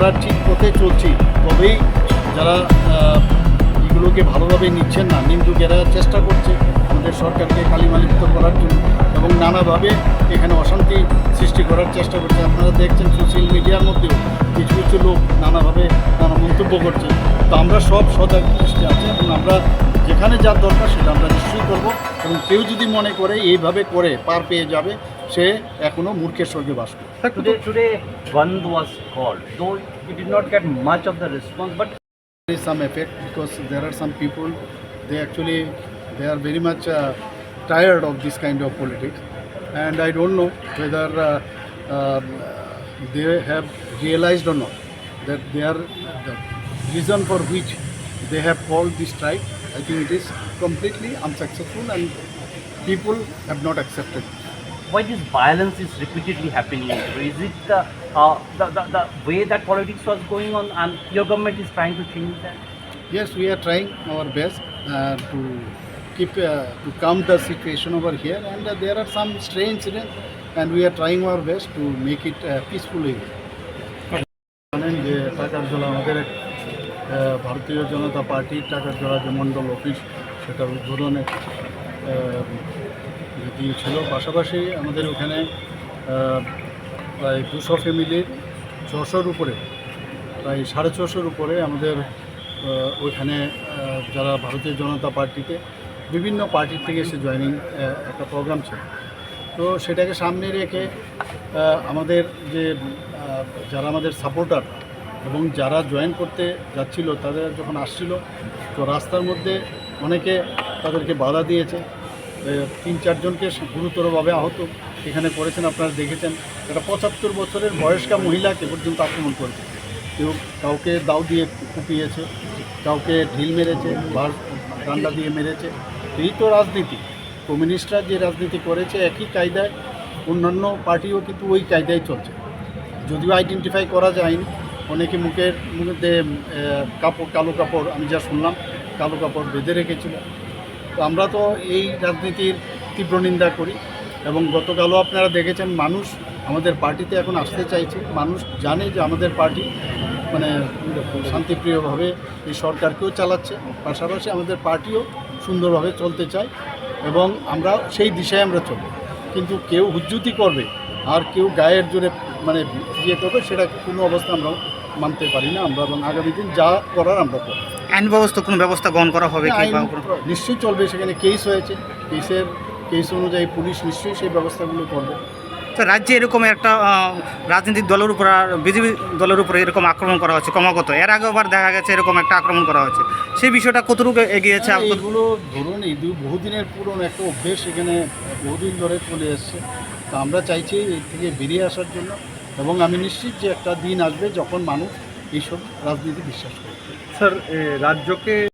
আমরা ঠিক পথে চলছি। তবেই যারা এগুলোকে ভালোভাবে নিচ্ছেন না নিন্দুকেরা চেষ্টা করছে আমাদের সরকারকে কালিমালিপ্ত করার জন্য এবং নানাভাবে এখানে অশান্তি সৃষ্টি করার চেষ্টা করছে। আপনারা দেখছেন সোশ্যাল মিডিয়ার মধ্যেও কিছু কিছু লোক নানাভাবে নানা মন্তব্য করছে তো আমরা সব সজাগ দৃষ্টি আছি এবং আমরা যেখানে যার দরকার সেটা আমরা নিশ্চয়ই করব এবং কেউ যদি মনে করে এইভাবে করে পার পেয়ে যাবে সে এখনও মূর্খের স্বর্গে বাস করে Today, today Bandh was called, though we did not get much of the response, but there is some effect because there are some people they actually they are very much uh, tired of this kind of politics and i don't know whether uh, um, they have realized or not that they are the reason for which they have called this strike i think it is completely unsuccessful and people have not accepted it. why this violence is repeatedly happening? Is it the, uh, the, the, the way that politics was going on and your government is trying to change that? Yes, we are trying our best uh, to keep uh, to calm the situation over here, and uh, there are some stray incidents, and we are trying our best to make it uh, peacefully. জানেন যে টাকারজলা আমাদের এক, আহ, ভারতীয় জনতা পার্টির টাকারজলা যে মণ্ডল office সেটার উদ্বোধনে আহ, meeting ছিল। পাশাপাশি আমাদের ওখানে প্রায় দুশো ফ্যামিলির ছশোর উপরে, প্রায় সাড়ে ছশোর উপরে আমাদের ওইখানে যারা ভারতীয় জনতা পার্টিতে বিভিন্ন পার্টির থেকে এসে জয়নিং একটা প্রোগ্রাম ছিল। তো সেটাকে সামনে রেখে আমাদের যে যারা আমাদের সাপোর্টার এবং যারা জয়েন করতে যাচ্ছিল, তাদের যখন আসছিল, তো রাস্তার মধ্যে অনেকে তাদেরকে বাধা দিয়েছে। তিন চারজনকে গুরুতরভাবে আহত। এখানে করেছেন আপনারা দেখেছেন একটা পঁচাত্তর বছরের বয়স্কা মহিলাকে পর্যন্ত আক্রমণ করেছে। কেউ কাউকে দাও দিয়ে কুপিয়েছে কাউকে ঢিল মেরেছে বা ডান্ডা দিয়ে মেরেছে। এই তো রাজনীতি। কমিউনিস্টরা যে রাজনীতি করেছে একই কায়দায় অন্যান্য পার্টিও কিন্তু ওই কায়দায় চলছে। যদিও আইডেন্টিফাই করা যায়নি অনেকে মুখের আহ, কাপড় কালো কাপড় আমি যা শুনলাম কালো কাপড় বেঁধে রেখেছিল। তো আমরা তো এই রাজনীতির তীব্র নিন্দা করি এবং গতকালও আপনারা দেখেছেন মানুষ আমাদের পার্টিতে এখন আসতে চাইছে। মানুষ জানে যে আমাদের পার্টি মানে শান্তিপ্রিয়ভাবে এই সরকারকেও চালাচ্ছে, পাশাপাশি আমাদের পার্টিও সুন্দরভাবে চলতে চায় এবং আমরা সেই দিশায় আমরা চলব কিন্তু কেউ হুজ্জুতি করবে আর কেউ গায়ের জোরে মানে ইয়ে করবে সেটা কোনো অবস্থা আমরা মানতে পারি না আমরা এবং আগামী দিন যা করার আমরা করব। আইন ব্যবস্থা কোনো ব্যবস্থা গ্রহণ করা হবে কি নিশ্চয়ই চলবে সেখানে কেস হয়েছে। কেসের কেস অনুযায়ী পুলিশ নিশ্চয়ই সেই ব্যবস্থাগুলো করবে। তো রাজ্যে এরকম একটা রাজনৈতিক দলের উপর আর বিজেপি দলের উপরে এরকম আক্রমণ করা হচ্ছে ক্রমাগত। এর আগেও আবার দেখা গেছে এরকম একটা আক্রমণ করা হচ্ছে। সেই বিষয়টা কতটুকু এগিয়েছে? এইগুলো ধরুন এই দু- বহুদিনের পুরনো একটা অভ্যেস এখানে বহুদিন ধরে চলে এসছে। তো আমরা চাইছি এর থেকে বেরিয়ে আসার জন্য। এবং আমি নিশ্চিত যে একটা দিন আসবে যখন মানুষ এইসব রাজনীতি বিশ্বাস করবে। স্যার রাজ্যকে